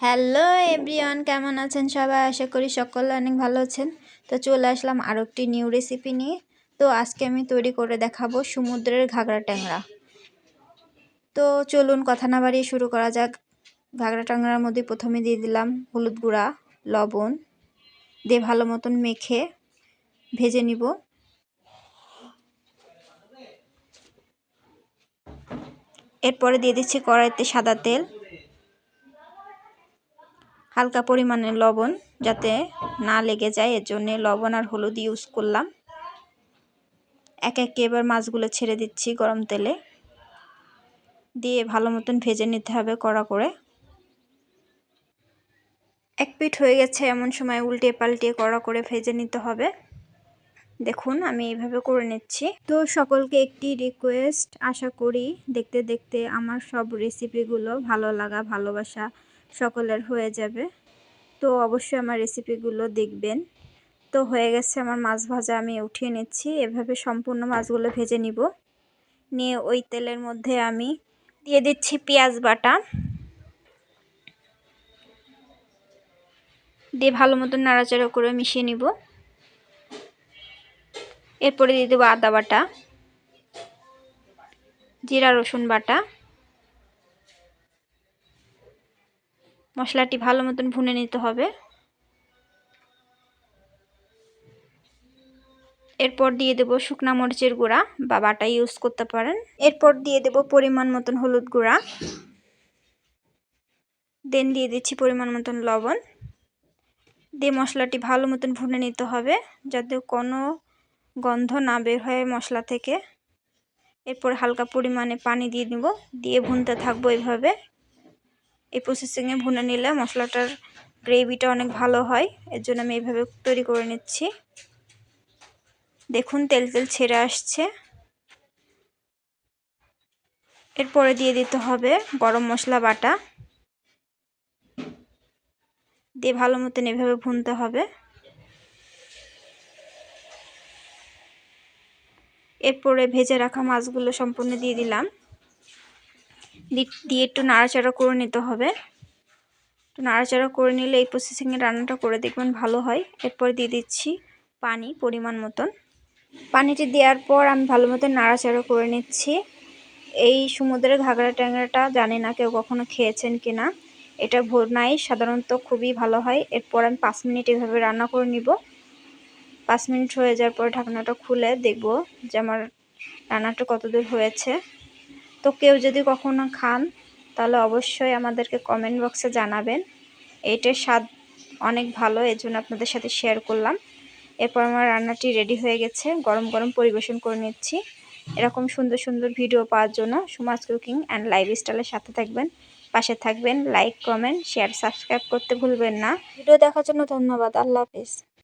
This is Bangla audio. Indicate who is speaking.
Speaker 1: হ্যালো এভরিওয়ান কেমন আছেন সবাই? আশা করি সকলে অনেক ভালো আছেন। তো চলে আসলাম আরও একটি নিউ রেসিপি নিয়ে। তো আজকে আমি তৈরি করে দেখাবো সমুদ্রের ঘাগরা ট্যাংরা। তো চলুন কথা না বাড়িয়ে শুরু করা যাক। ঘাগরা ট্যাংরার মধ্যে প্রথমে দিয়ে দিলাম হলুদ গুঁড়া, লবণ। দিয়ে ভালো মতন মেখে ভেজে নিব। এরপরে দিয়ে দিচ্ছি কড়াইতে সাদা তেল। হালকা পরিমাণে লবণ যাতে না লেগে যায় এর জন্যে লবণ আর হলুদ ইউজ করলাম। এক একে এবার মাছগুলো ছেড়ে দিচ্ছি গরম তেলে। দিয়ে ভালো মতন ভেজে নিতে হবে কড়া করে। এক পিঠ হয়ে গেছে, এমন সময় উল্টে পাল্টে কড়া করে ভেজে নিতে হবে। দেখুন, আমি এইভাবে করে নিচ্ছি। তো সকলকে একটি রিকোয়েস্ট আশা করি দেখতে দেখতে আমার সব রেসিপিগুলো ভালো লাগা, ভালোবাসা সকলের হয়ে যাবে। তো অবশ্যই আমার রেসিপিগুলো দেখবেন। তো হয়ে গেছে আমার মাছ ভাজা, আমি উঠিয়ে নিচ্ছি। এভাবে সম্পূর্ণ মাছগুলো ভেজে নিব। নিয়ে ওই তেলের মধ্যে আমি দিয়ে দিচ্ছি পেঁয়াজ বাটা। দিয়ে ভালো মতন নাড়াচাড়া করে মিশিয়ে নিব। এরপরে দিয়ে দেবো আদা বাটা, জিরা রসুন বাটা। মশলাটি ভালো মতন ভুনে নিতে হবে। এরপর দিয়ে দেব শুকনা মরিচের গুঁড়া, বা বাটা ইউজ করতে পারেন। এরপর দিয়ে দেব পরিমাণ মতন হলুদ গুঁড়া। দেন দিয়ে দিচ্ছি পরিমাণ মতন লবণ। দিয়ে মশলাটি ভালো মতন ভুনে নিতে হবে, যাতে কোনো গন্ধ না বের হয় মশলা থেকে। এরপর হালকা পরিমাণে পানি দিয়ে নিব দিয়ে ভুনতে থাকব এইভাবে এই প্রসেসিংয়ে ভুনে নিলে মশলাটার গ্রেভিটা অনেক ভালো হয়, এর জন্য আমি এইভাবে তৈরি করে নিচ্ছি। দেখুন, তেল তেল ছেড়ে আসছে। এরপরে দিয়ে দিতে হবে গরম মশলা বাটা। দিয়ে ভালো মতন এভাবে ভুনতে হবে। এরপরে ভেজে রাখা মাছগুলো সম্পূর্ণ দিয়ে দিলাম। দিয়ে একটু নাড়াচাড়া করে নিতে হবে। একটু নাড়াচাড়া করে নিলে এই প্রসেসিংয়ে রান্নাটা করে দেখবেন ভালো হয়। এরপর দিয়ে দিচ্ছি পানি পরিমাণ মতন। পানিটি দেওয়ার পর আমি ভালো মতন নাড়াচাড়া করে নিচ্ছি। এই সমুদ্রের ঘাগড়া ট্যাংরাটা জানি না কেউ কখনো খেয়েছেন কি না এটা ভোরনাই সাধারণত খুবই ভালো হয়। এরপর আমি পাঁচ মিনিট এভাবে রান্না করে নিব। পাঁচ মিনিট হয়ে যাওয়ার পর ঢাকনাটা খুলে দেখব যে আমার রান্নাটা কতদূর হয়েছে। তো কেউ যদি কখনো খান, তাহলে অবশ্যই আমাদেরকে কমেন্ট বক্সে জানাবেন। এইটার স্বাদ অনেক ভালো এই জন্য আপনাদের সাথে শেয়ার করলাম। এরপর আমার রান্নাটি রেডি হয়ে গেছে, গরম গরম পরিবেশন করে নিচ্ছি। এরকম সুন্দর সুন্দর ভিডিও পাওয়ার জন্য সুমাস কুকিং অ্যান্ড লাইফ স্টাইলের সাথে থাকবেন। পাশে থাকবেন লাইক কমেন্ট শেয়ার সাবস্ক্রাইব করতে ভুলবেন না। ভিডিও দেখার জন্য ধন্যবাদ, আল্লাহ হাফিজ।